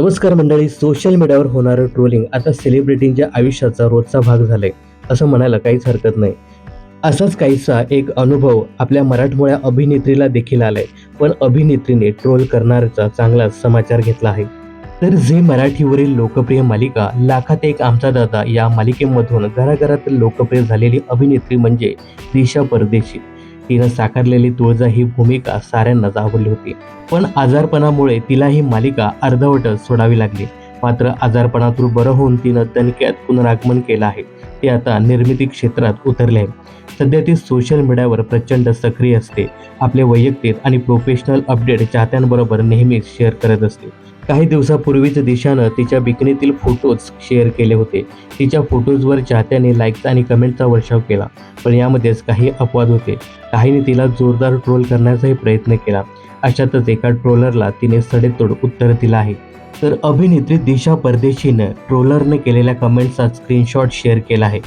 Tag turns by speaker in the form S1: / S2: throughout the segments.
S1: नमस्कार मंडळी सोशल मीडियावर होणारं ट्रोलिंग आता सेलिब्रिटींच्या आयुष्याचा रोजचा भाग झालाय असं म्हणायला काहीच हरकत नाही. असाच काहीसा एक अनुभव आपल्या मराठमोळ्या अभिनेत्रीला देखील आलाय पण अभिनेत्रीने ट्रोल करणाऱ्याचा चांगलाच समाचार घेतला आहे. तर झी मराठीवरील लोकप्रिय मालिका लाखात एक आमचा दादा या मालिकेमधून घराघरात लोकप्रिय झालेली अभिनेत्री म्हणजे दिशा परदेशी. तिनं साकारलेली तुळजा ही भूमिका साऱ्यांनाच आवडली होती. पण आजारपणामुळे तिला ही मालिका अर्धवटच सोडावी लागली. मात्र आजारपणातून बरं होऊन तिनं दणक्यात पुनरागमन केलं आहे. ते आता निर्मिती क्षेत्रात उतरले आहे. सध्या ती सोशल मीडियावर प्रचंड सक्रिय असते. आपले वैयक्तिक आणि प्रोफेशनल अपडेट चाहत्यांबरोबर नेहमीच शेअर करत असते. काही दिवसापूर्वीच दिशानं तिच्या बिकनीतील फोटोज शेअर केले होते. तिच्या फोटोजवर चाहत्याने लाईकचा आणि कमेंटचा वर्षाव केला. पण यामध्येच काही अपवाद होते. काहींनी तिला जोरदार ट्रोल करण्याचाही प्रयत्न केला. अशातच एका ट्रोलरला तिने सडेतोड उत्तर दिलं आहे. तर अभिनेत्री दिशा परदेशीनं ट्रोलरने केलेल्या कमेंट्सचा स्क्रीनशॉट शेअर केला आहे.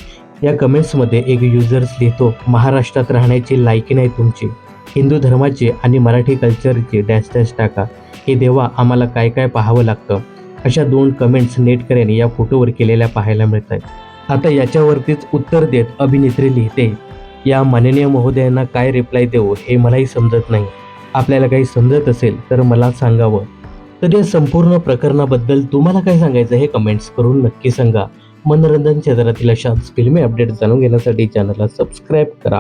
S1: या कमेंट्समध्ये एक युजर्स लिहितो महाराष्ट्रात राहण्याची लायकी नाही तुमची. हिंदू धर्माचे आणि मराठी कल्चरचे डॅश डॅश टाका. हे देवा आम्हाला काय काय पाहावं लागतं? अशा दोन कमेंट्स नेटकऱ्याने या फोटोवर केलेल्या पाहायला मिळत आहेत. आता याच्यावरतीच उत्तर देत अभिनेत्री लिहिते या माननीय महोदयांना काय रिप्लाय देऊ हे मलाही समजत नाही. आपल्याला काही समजत असेल तर मला सांगावं. तर या संपूर्ण प्रकरणाबद्दल तुम्हाला काय सांगायचं हे कमेंट्स करून नक्की सांगा. मनोरंजन क्षेत्रातील अशाच फिल्मी अपडेट जाणून घेण्यासाठी चॅनलला सबस्क्राईब करा.